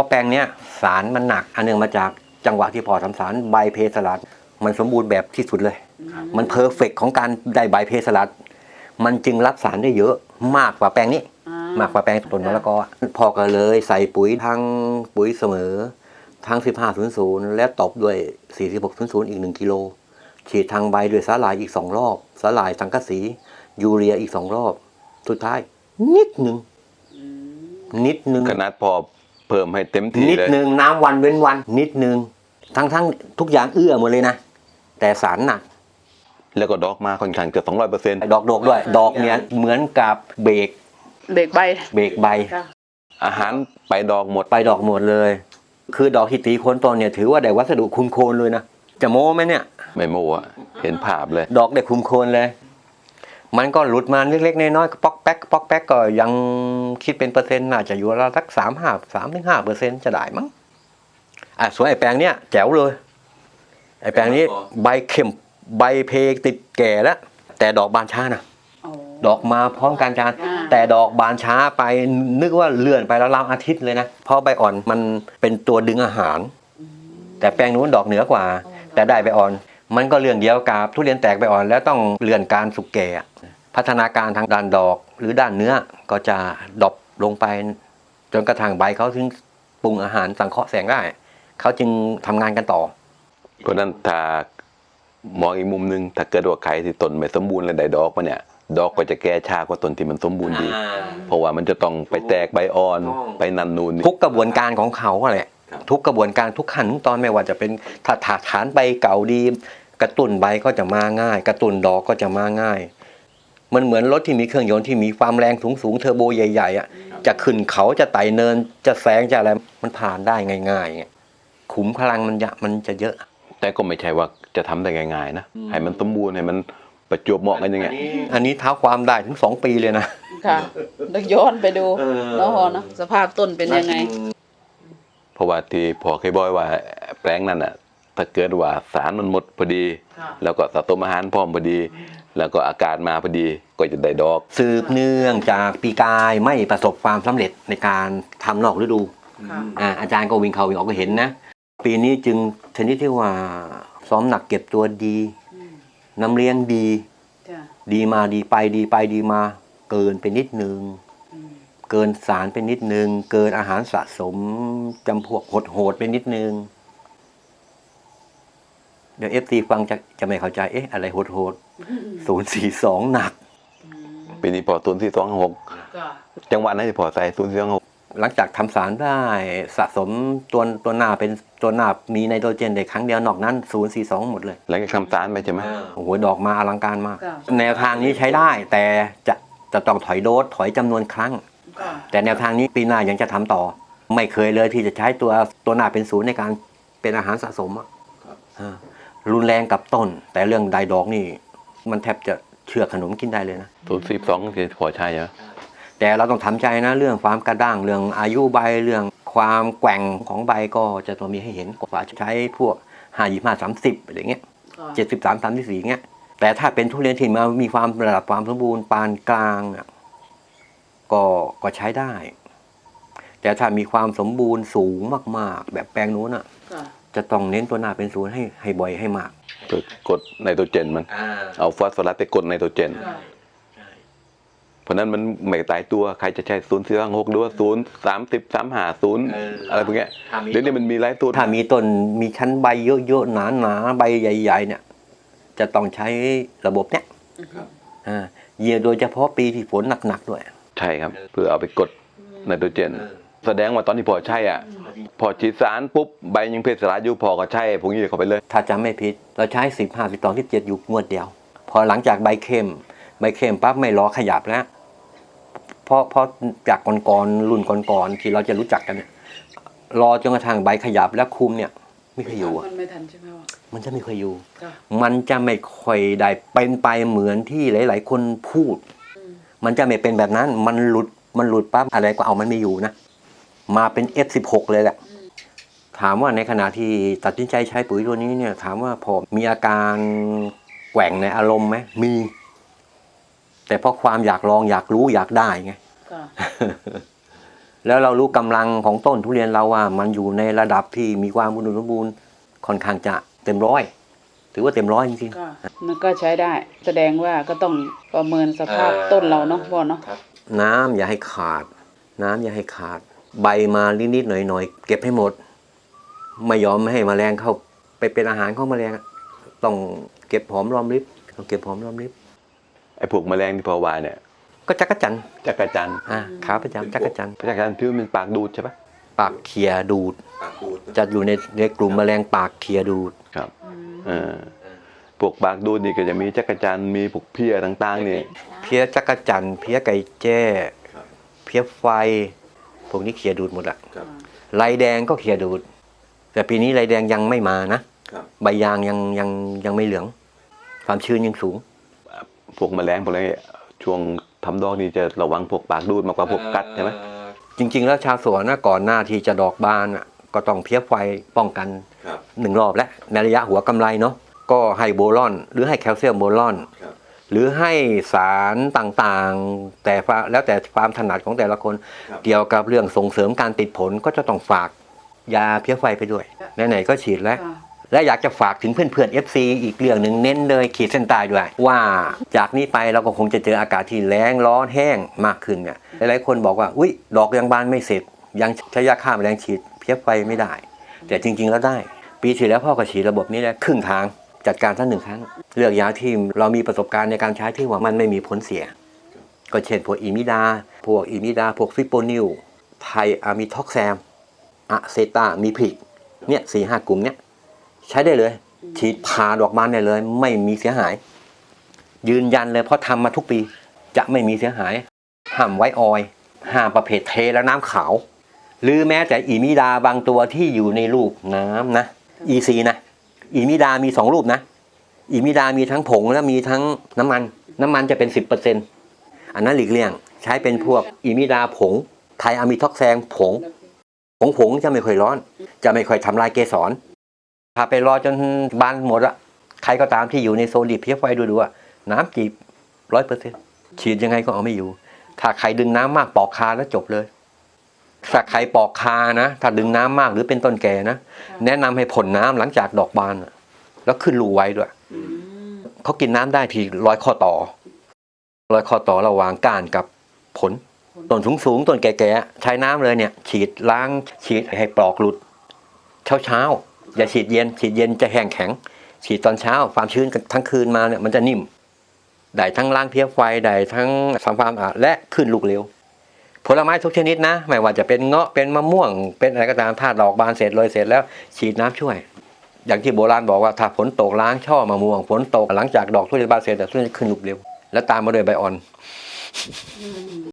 ราะแปลงเนี้ยสารมันหนัก อันหนึงมาจากจังหวะที่พอทำสารใบเพสลัด มันสมบูรณ์แบบที่สุดเลย มันเพอร์เฟกของการได้ใบเพสลัด มันจึงรับสารได้เยอะมากกว่าแปลงนี้อ่มากกว่าแปลงต้นมะละกอพอกันเลยใส่ปุ๋ยทั้งปุ๋ยเสมอ ทั้ง 1500 และตบด้วย 4600 อีก 1กิโลฉีดทางใบด้วยสาหร่ายอีก2รอบสาหร่ายสังกะสี ยูเรียอีก2รอบ สุดท้าย นิดหนึ่งอืมนิดหนึ่งขนาดพอ เพิ่มให้เต็มที่นิดเลยหนึ่งน้ำวันเว้นวัน นิดหนึ่งทั้งทั้งทุกอย่างเอื้อหมดเลยนะ แต่สารหนักแล้วก็ดอกมาค่อนข้างเกือบสองร้อยเปอร์เซ็นต์ดอกดกด้วย ดอกเนี่ยเหมือนกับเบรกเบรกใบเบรกใบค่ะอาหารไปดอกหมดไปดอกหมดเลย คือดอกที่ตีโคนต้นเนี่ยถือว่าได้วัสดุคุมโคนเลยนะ จะโม้ไหมเนี่ย ไม่โม้อะเห็นภาพเลย ดอกได้คุมโคนเลย มันก็หลุดมาเล็กๆน้อยๆป๊อกแป๊กป๊อกแป๊กก็ยัง คิดเป็นเปอร์เซ็นต์น่าจะอยู่ราวสักสามห้าสามถึงห้าเปอร์เซ็นต์จะได้มั้งอะส่วนไอ้แปลงเนี้ยแจ๋วเลย ไอ้แปลงนี้ใบเข็มใบเพติดแก่แล้ว แต่ดอกบานช้านะโอ้ดอกมาพร้อมกันจานอ่าแต่ดอกบานช้าไปนึกว่าเลื่อนไปแล้วราวอาทิตย์เลยนะ เพราะใบอ่อนมันเป็นตัวดึงอาหาร แต่แปลงนู้นดอกเหนือกว่า แต่ได้ใบอ่อน มันก็เรื่องเดียวกับทุเรียนแตกใบอ่อนแล้วต้องเลื่อนการสุกแก่อะพัฒนาการทางด้านดอก หรือด้านเนื้อก็จะดรอปลงไป จนกระทั่งใบเขาถึงปรุงอาหารสังเคราะห์แสงได้ เขาจึงทำงานกันต่อ เพราะฉะนั้นถ้ามองอีกมุมหนึง ถ้าเกิดว่าใครที่ต้นไม่สมบูรณ์และได้ดอกมาเนี่ย ดอกก็จะแก่ช้ากว่าต้นที่มันสมบูรณ์ดี เพราะว่ามันจะต้องไปแตกใบอ่อนถูกไปนันนูนนี่ทุกกระบวนการของเขาอะแหละครับทุกกระบวนการทุกขั้นตอนไม่ว่าจะเป็นถ้าถาฐานใบเก่าดี กระตุ้นใบก็จะมาง่าย กระตุ้นดอกก็จะมาง่าย มันเหมือนรถที่มีเครื่องยนต์ที่มีความแรงสูงสูงๆเทอร์โบใหญ่ๆอะจะขึ้นเขาจะไต่เนินจะแซงจะอะไรมันผ่านได้ง่ายๆไงขุมพลังมันจะมันจะเยอะ แต่ก็ไม่ใช่ว่าจะทำได้ง่ายๆนะให้มันสมบูรณ์ให้มันประจวบเหมาะกันยังไง อันนี้เท้าความได้ถึงสองปีเลยนะ ค่ะแล้วย้อนไปดูเออเนาะพอเนาะสภาพต้นเป็นยังไง เพราะว่าที่พอเคยบอกว่าแปลงนั้นอะ ถ้าเกิดว่าสารมันหมดพอดีค่ะแล้วก็สะสมอาหารพร้อมพอดี แล้วก็อากาศมาพอดีก็จะได้ดอก สืบเนื่องจากปีกายไม่ประสบความสำเร็จในการทำนอกฤดูค่ะอ่าอาจารย์ก็วิ่งเขาวิ่งออกก็เห็นนะ ปีนี้จึงชนิดที่ว่าซ้อมหนักเก็บตัวดีอืมน้ำเลี้ยงดีจ้ะดีมาดีไปดีไปดีมา เกินไปนิดนึงอืมเกินสารไปนิดนึง เกินอาหารสะสมจำพวกโหดโหดๆไปนิดนึง เดี๋ยวเอฟซีฟังจะจะไม่เข้าใจ เอ๊ะ อะไรโหดโหดศูนย์สี่สองหนัก ปีนี้พอศูนย์สี่สองหกก็จังหวะนั้นที่พอใส่ศูนย์สี่สองหกหลังจากทำสารได้สะสมตัวตัวหน้าเป็นตัวหน้ามีไนโตรเจนได้ครั้งเดียวนอกนั้นศูนย์สี่สองหมดเลย หลังจากทำสารไปใช่ไหมโอ้โหดอกมาอลังการมากก็แนวทางนี้ใช้ได้ แต่จะจะต้องถอยโดสถอยจำนวนครั้งก็แต่แนวทางนี้ปีหน้ายังจะทำต่อ ไม่เคยเลยที่จะใช้ตัวตัวหน้าเป็นศูนย์ในการเป็นอาหารสะสมอะอ่า รุนแรงกับต้น แต่เรื่องไดดอกนี่ มันแทบจะเชื่อขนมกินได้เลยนะศูนย์สี่สองที่พอใช่ไหมแต่เราต้องทำใจนะเรื่องความกระด้างเรื่องอายุใบเรื่องความแกว่งของใบก็จะต้องมีให้เห็นกว่าจะใช้พวกห้ายี่ห้าสามสิบอะไรเงี้ยเจ็ดสิบสามสามสิบสี่เงี้ยแต่ถ้าเป็นทุเรียนที่มามีความระดับความสมบูรณ์ปานกลางอะก็ก็ใช้ได้ แต่ถ้ามีความสมบูรณ์สูงมาก ๆ แบบแปลงนู้นอะ จะต้องเน้นตัวหน้าเป็นศูนย์ให้ให้บ่อยให้มากเพื่อกดไนโตรเจนมันเอาฟอสฟอรัสไปกดไนโตรเจนก็เพราะนั้นมันไม่ตายตัวใครจะใช้ศูนย์สี่สองหกหรือว่าศูนย์สามสิบสามห้าศูนย์เออออะไรพวกเนี้ยถ้ามีเดี๋ยวนี้มันมีหลายตัวถ้ามีต้นมีชั้นใบเยอะๆหนาๆใบใหญ่ ๆ เนี่ย จะต้องใช้ระบบเนี้ยอ่าเยียโดยเฉพาะปีที่ฝนหนักๆด้วย ใช่ครับ เพื่อเอาไปกดไนโตรเจน แสดงว่าตอนที่พอใช่อะ พอฉีดสารปุ๊บใบยังเพศสลายอยู่พอก็ใช่พวกนี้เข้าไปเลย ถ้าจำไม่ผิด เราใช้สิบห้าสิบสองสิบเจ็ดอยู่งวดเดียว พอหลังจากใบเข้ม ใบเข้มปั๊บไม่รอขยับแล้วเพราะเพราะจากก่อนๆรุ่นก่อนๆที่เราจะรู้จักกันเนี่ยรอจนกระทั่งใบขยับแล้วคุมเนี่ยไม่เคยอยู่อะมันไม่ทันใช่ไหมวะ มันจะไม่เคยอยู่ก็มันจะไม่ค่อยได้เป็นไปเหมือนที่หลาย ๆ คนพูดอืมมันจะไม่เป็นแบบนั้น มันหลุด มันหลุดปั๊บอะไรก็เอามันไม่อยู่นะ มาเป็น F16 เลยแหละ ถามว่าในขณะที่ตัดสินใจใช้ปุ๋ยตัวนี้เนี่ย ถามว่าพอมีอาการแกว่งในอารมณ์ไหมมี แต่เพราะความอยากลองอยากรู้อยากได้ไงก็แล้วเรารู้กำลังของต้นทุเรียนเราว่า มันอยู่ในระดับที่มีความอุดมสมบูรณ์ค่อนข้างจะเต็มร้อย ถือว่าเต็มร้อยจริงก็มันก็ใช้ได้ แสดงว่าก็ต้องประเมินสภาพต้นเราเนาะพ่อเนาะๆน้ำอย่าให้ขาด น้ำอย่าให้ขาด ใบมานิดๆหน่อยๆเก็บให้หมด ไม่ยอมไม่ให้แมลงเข้าไปเป็นอาหารของแมลงอะต้องเก็บหอมรอมริบต้องเก็บหอมรอมริบไอ้พวกแมลงที่พอว่าเนี่ย ก็จักรจันทร์จักรจันทร์อ่าขาประจำจักรจันทร์จักรจันทร์ที่มันปากดูดใช่ปะปากเขียดูด จะอยู่ในในกลุ่มแมลงปากเขียดูดครับเออพวกปากดูดนี่ก็จะมีจักรจันทร์มีพวกเพี้ยต่างๆนี่เพี้ยจักรจันทร์เพี้ยไก่แจ้เพี้ยไฟพวกนี้เขียดูดหมดอะลายแดงก็เขียดูด แต่ปีนี้ลายแดงยังไม่มานะใบยางยังยังยังไม่เหลือง ความชื้นยังสูง พวกแมลงพวกอะไรช่วงทำดอกนี่จะระวังพวกปากดูดมากกว่าพวกกัดใช่ไหมจริง ๆ แล้วชาวสวนนะก่อนหน้าที่จะดอกบานอะก็ต้องเพี้ยไฟป้องกันหนึ่งรอบแล้วในระยะหัวกำไรเนาะก็ให้โบรอน หรือให้แคลเซียมโบรอน หรือให้สารต่างๆ แต่ฟาแล้วแต่ความถนัดของแต่ละคน เกี่ยวกับเรื่องส่งเสริมการติดผลก็จะต้องฝาก ยาเพี้ยไฟไปด้วยไหนๆก็ฉีดแล้วค่ะและอยากจะฝากถึงเพื่อนๆ FC อีกเรื่องหนึ่งเน้นเลยขีดเส้นใต้ด้วย ว่าจากนี้ไปเราก็คงจะเจออากาศที่แล้งร้อนแห้งมากขึ้นเนี่ยหลายๆคนบอกว่าอุ้ยดอกยังบานไม่เสร็จ ยังใช้ยาฆ่าแมลงฉีดเพี้ยไฟไม่ได้ แต่จริงๆแล้วได้ ปีที่แล้วพ่อก็ฉีดระบบนี้แหละครึ่งทางจัดการทั้งหนึ่งครั้ง เลือกยาที่เรามีประสบการณ์ในการใช้ที่ว่ามันไม่มีผลเสีย ก็เช่นพวกอีมิดา พวกอีมิดา พวกฟิโปนิลไทอะมิท็อกแซม อะเซตามีพิกเนี่ยสี่ห้ากลุ่มเนี่ยใช้ได้เลย ฉีดผ่าดอกบานได้เลย ไม่มีเสียหาย ยืนยันเลยเพราะทำมาทุกปี จะไม่มีเสียหายห้ามไว้ออยล์ห้ามประเภทเทแล้วน้ำขาว หรือแม้แต่อีมิดาบางตัวที่อยู่ในรูปน้ำนะ EC นะอีมิดามีสองรูปนะอีมิดามีทั้งผงและมีทั้งน้ำมัน น้ำมันจะเป็นสิบเปอร์เซ็นอันนั้นหลีกเลี่ยง ใช้เป็นพวกอีมิดาผงไทอะมิท็อกแซงผง ผงผงจะไม่ค่อยร้อน จะไม่ค่อยทำลายเกสรถ้าไปรอจนบานหมดอะใครก็ตามที่อยู่ในโซนดิบเพียไฟดูดูอะน้ำจีบร้อยเปอร์เซ็นฉีดยังไงก็เอาไม่อยู่ ถ้าใครดึงน้ำมากปอกคาแล้วจบเลยถ้าใครปอกคานะ ถ้าดึงน้ำมากหรือเป็นต้นแก่นะ แนะนำให้ผลน้ำหลังจากดอกบานอะแล้วขึ้นรูไว้ด้วยอืมเขากินน้ำได้ที่ร้อยข้อต่อ ร้อยข้อต่อระหว่างก้านกับผล ต้นสูงสูงต้นแก่ๆใช้น้ำเลยเนี่ย ฉีดล้างฉีดให้ปลอกหลุด เช้าเช้าอย่าฉีดเย็น ฉีดเย็นจะแห้งแข็ง ฉีดตอนเช้าความชื้นทั้งคืนมาเนี่ยมันจะนิ่มได้ทั้งล้างเพี้ยไฟได้ทั้งสามความสะอาดและขึ้นลูกเร็วผลไม้ทุกชนิดนะไม่ว่าจะเป็นเงาะเป็นมะม่วง เป็นอะไรก็ตามถ้าดอกบานเสร็จเลยเสร็จแล้วฉีดน้ำช่วย อย่างที่โบราณบอกว่าถ้าฝนตกล้างช่อมะม่วงฝนตกหลังจากดอกทุเรียนบานเสร็จแต่ทุเรียนจะขึ้นลูกเร็ว แล้วตามมาด้วยใบอ่อน